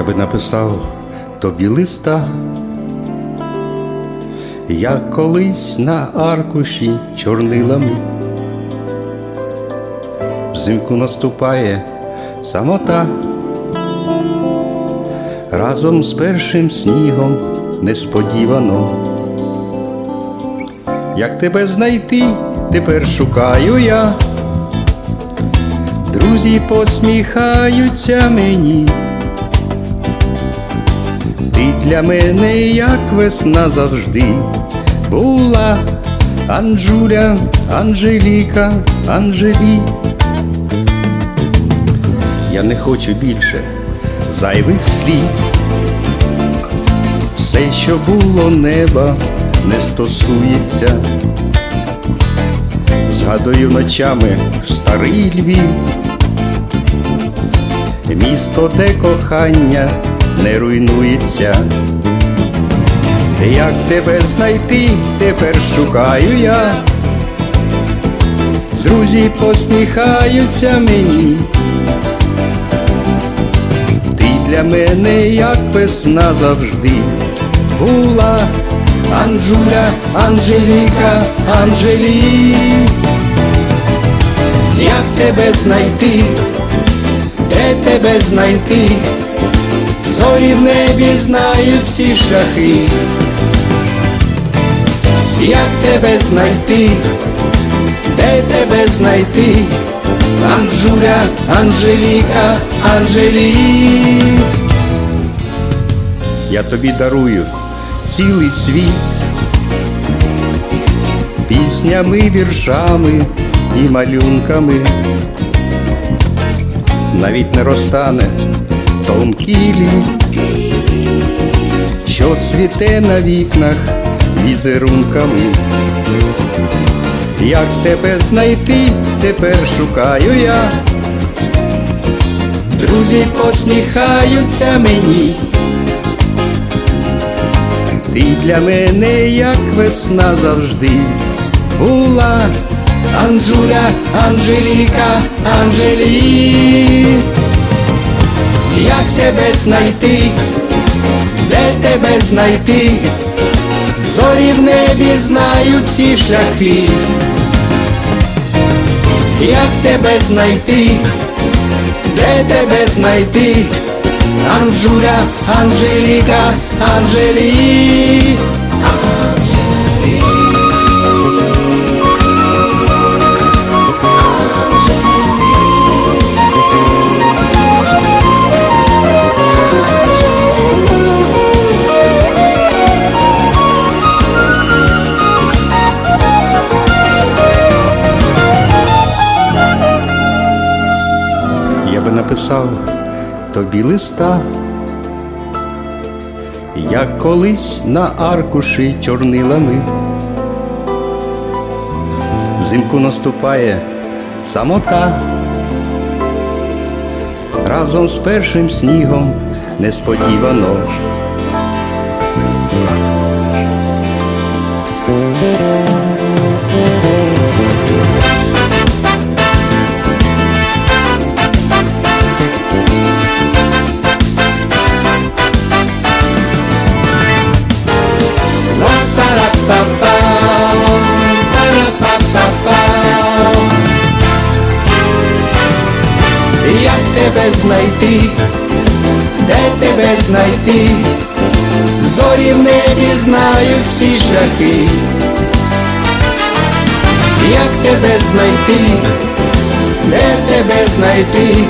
Я би написав тобі листа, як колись на аркуші чорнилами. Взимку наступає самота, разом з першим снігом несподівано. Як тебе знайти, тепер шукаю я. Друзі посміхаються мені. Для мене, як весна завжди, була Анжуля, Анжеліка, Анжелі. Я не хочу більше зайвих слів. Все, що було неба, не стосується. Згадую ночами старий Львів, місто, де кохання не руйнується. Як тебе знайти, тепер шукаю я. Друзі посміхаються мені. Ти для мене, як весна завжди була. Анжуля, Анжеліка, Анжелі. Як тебе знайти, де тебе знайти? Зорі в небі знають всі шляхи. Як тебе знайти, де тебе знайти? Анжуля, Анжеліка, Анжелі. Я тобі дарую цілий світ піснями, віршами і малюнками. Навіть не розтане тонкий лід, що цвіте на вікнах візерунками. Як тебе знайти, тепер шукаю я. Друзі посміхаються мені. Ти для мене, як весна завжди була. Анжуля, Анжеліка, Анжелі. Тебе знайти, де тебе знайти? Зорі в небі знають всі шляхи. Як тебе знайти, де тебе знайти? Анжуля, Анжеліка, Анжелі. Написав тобі листа, як колись на аркуші чорнилами. Взимку наступає самота, разом з першим снігом несподівано. Як тебе знайти, де тебе знайти? Зорі в небі знають всі шляхи. Як тебе знайти, де тебе знайти?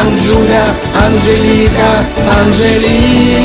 Анжуля, Анжеліка, Анжелі.